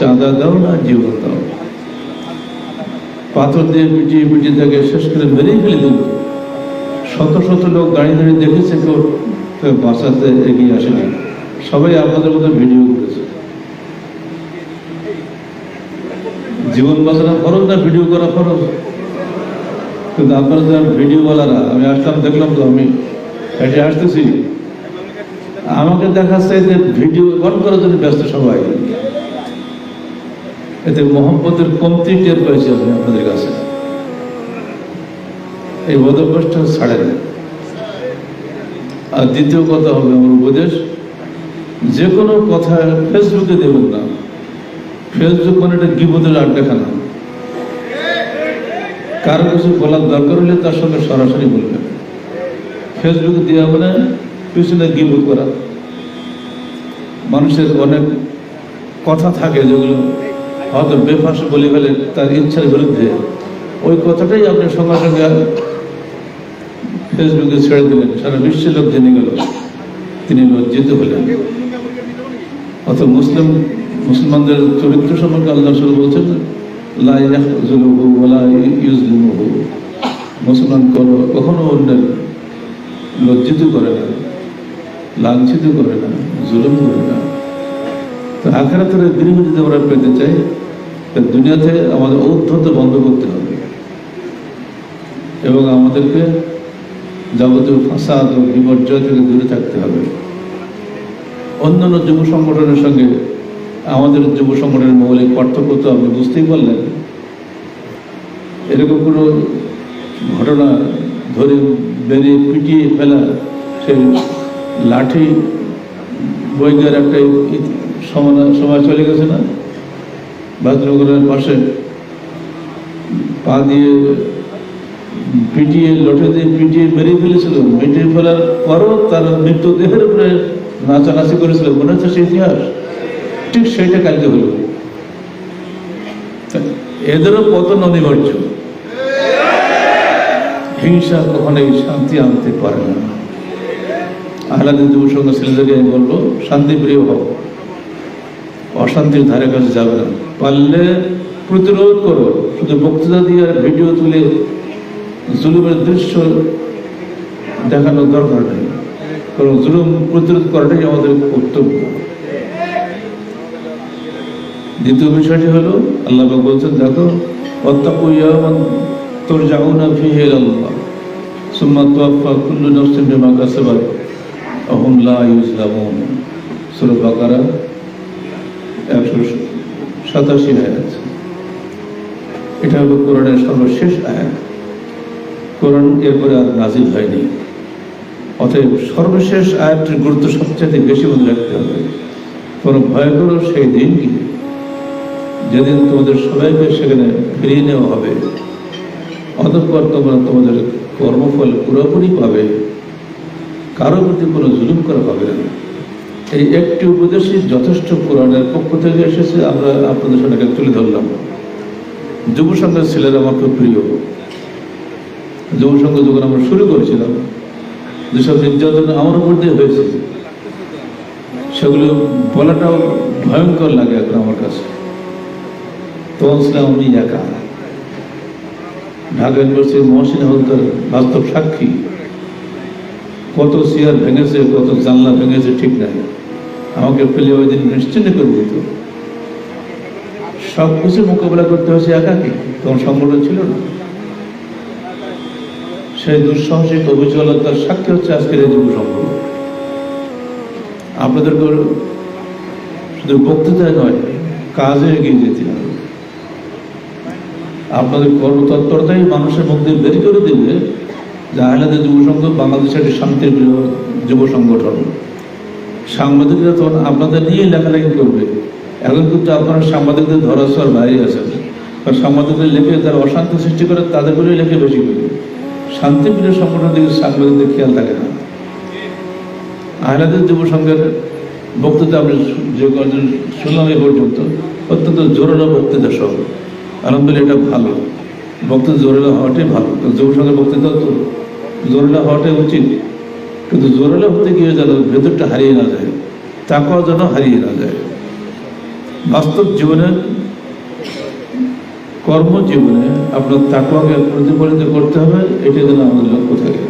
চাঁদা দাও না, জীবন দাও। পাথর দিয়ে পিটিয়ে পিটিয়ে তাকে শেষ করে মেরেই ফেলে দিল। শত শত লোক গাড়ি ধরে দেখেছে কেউ বাঁচাতে এগিয়ে আসেনি। সবাই আপনাদের মতো ভিডিও করেছে। জীবন বাঁচানো খরচ না ভিডিও করা খরচ কিন্তু আপনারা যারা ভিডিওওয়ালারা আমি আসলাম, দেখলাম তো আমি। হেঁটে আসতেছি। আমাকে দেখাচ্ছে যে ভিডিও অন করার জন্য ব্যস্ত সবাই। এতে মোহাম্মদের কমতি টের পেয়েছি আমি আপনাদের কাছে। এই বদভ্যসটা ছাড়েন আর দ্বিতীয় কথা হবে আমার উপদেশ, যে কোনো কথা ফেসবুকে দেবেন না। ফেসবুক মানে একটা গিবদের আড্ডাখানা। কারও কিছু বলার দরকার হলে তার সঙ্গে সরাসরি বলবেন। ফেসবুক দেওয়া মানে পিছনে গিবত করা। মানুষের অনেক কথা থাকে যেগুলো হয়তো বেফাস বলে ফেলে তার ইচ্ছার বিরুদ্ধে ওই কথাটাই আপনি সঙ্গে সঙ্গে ফেসবুকে ছেড়ে দিলেন। সারা বিশ্বের লোক জেনে গেল, তিনি লজ্জিত হলেন। অত মুসলিম, মুসলমানদের চরিত্র সম্পর্কে আল্লাহ রসুল বলছেন মুসলমান করো কখনো অন্যের লজ্জিত করে না, লাঞ্ছিত করে না, জুলুম করে না। তো আখেরাতের গৃহ যদি আমরা পেতে চাই দুনিয়াতে আমাদের ঔদ্ধত বন্ধ করতে হবে। এবং আমাদেরকে যাবতীয় ফাসাদ ও বিপর্যয় থেকে দূরে থাকতে হবে। অন্যান্য যুব সংগঠনের সঙ্গে আমাদের যুব সংগঠনের মৌলিক পার্থক্য তো আপনি বুঝতেই পারলেন। এরকম কোনো ঘটনা ধরে বেরিয়ে পিটিয়ে ফেলা সেই লাঠি বৈজ্ঞার একটা সময় চলে গেছে না? বাথরুমের পাশে পা দিয়ে পিটিয়ে লটে দিয়ে পিটিয়ে বেরিয়ে ফেলেছিল। পিটিয়ে ফেলার পরও তার মৃত্যুদেহের উপরে নাচানাচি করেছিল। মনে হচ্ছে সে ইতিহাস। ঠিক সেইটা কালকে হলো। এদেরও পতন অনিবার্য হিংসা কখনোই শান্তি আনতে পারে না। আহ্লাদের যুব সংঘ ছেলেদেরকে আমি বলব, শান্তিপ্রিয় হও। অশান্তির ধারে কাছে যাবে না। পারলে প্রতিরোধ করো। শুধু বক্তৃতা দিয়ে আর ভিডিও তুলে জুলুমের দৃশ্য দেখানোর দরকার নেই। কারণ জুলুম প্রতিরোধ করাটাই আমাদের কর্তব্য। দ্বিতীয় বিষয়টি হলো, আল্লাহ বলছেন, দেখো তোর যাও না ফিহে আল্লাহ সুম্মা তোয়াফা কুল্লু নফসিন বিমা কাসাবাত অহম লা ইউজলামুন সূরা বাকারা একশো সাতাশি আয়াত। এটা হলো কোরআনের সর্বশেষ আয়াত। কোরআন এরপরে আর নাজিল হয়নি। অতএব সর্বশেষ আয়াতটির গুরুত্ব সবচেয়ে বেশি মনে রাখতে হবে। কোনো ভয় করো সেই দিন কি? যেদিন তোমাদের সবাইকে সেখানে ফিরিয়ে নেওয়া হবে। অতঃপর তোমরা তোমাদের কর্মফল পুরোপুরি পাবে। কারও প্রতি কোনো জুলুম করা হবে না। এই একটি উপদেশই যথেষ্ট কোরআনের পক্ষ থেকে এসেছে। আমরা আপনাদের এটা তুলে ধরলাম। যুব সংঘের ছেলেরা আমার খুব প্রিয়। যুব সংঘ যখন আমরা শুরু করেছিলাম, যেসব নির্যাতন আমার উপর দিয়ে হয়েছে, সেগুলো বলাটাও ভয়ঙ্কর লাগে এখন আমার কাছে। তখন ছিলাম আমি একা। ঢাকা ইউনিভার্সিটির মহসিন হলদার বাস্তব সাক্ষী। কত চেয়ার ভেঙেছে, কত জানলা ভেঙেছে, ঠিক নাই। আমাকে পেলে ওই দিন নিশ্চিন্ত করে দিত সব কিছু মোকাবেলা করতে হয়েছে একাকে, তখন সংগঠন ছিল না। সেই দুঃসাহসিক অবিচলতার সাক্ষী হচ্ছে আজকের এই যুব সংঘ আপনাদেরকে শুধু বক্তৃতায় নয়, কাজে এগিয়ে যেতে হবে। আপনাদের কর্মতৎপরতাই মানুষের মধ্যে বের করে দেবে যে আহলাদের যুব সংঘ বাংলাদেশের শান্তির যুব সংগঠন। সাংবাদিকরা তখন আপনাদের নিয়ে লেখালেখি করবে। এখন কিন্তু আপনারা সাংবাদিকদের ধরাছোঁয়ার বাইরে আছেন। কারণ সাংবাদিকদের লেখে তারা অশান্তি সৃষ্টি করে, তাদের বলেই লেখে বেশি করে। শান্তিপ্রিয় সংগঠন দিকে সাংবাদিকদের খেয়াল থাকে না। আহলাদের যুব সংঘের বক্তৃতা আপনি যে কজন শুনলাম এ পর্যন্ত, অত্যন্ত জোরালো বক্তৃতা সব আলহামদুলিল্লাহ এটা ভালো। বক্তৃতা জোরালো হওয়াটাই ভালো। যুব সংঘের বক্তৃতা তো জোরালো হওয়াটাই উচিত। কিন্তু জোরালো হতে গিয়ে যেন ভেতরটা হারিয়ে না যায় তাকাও যেন হারিয়ে না যায়। বাস্তব জীবনে, কর্মজীবনে আপনার তাকুয়াকে প্রতিফলিত করতে হবে এটা যেন আমাদের লক্ষ্য থাকে।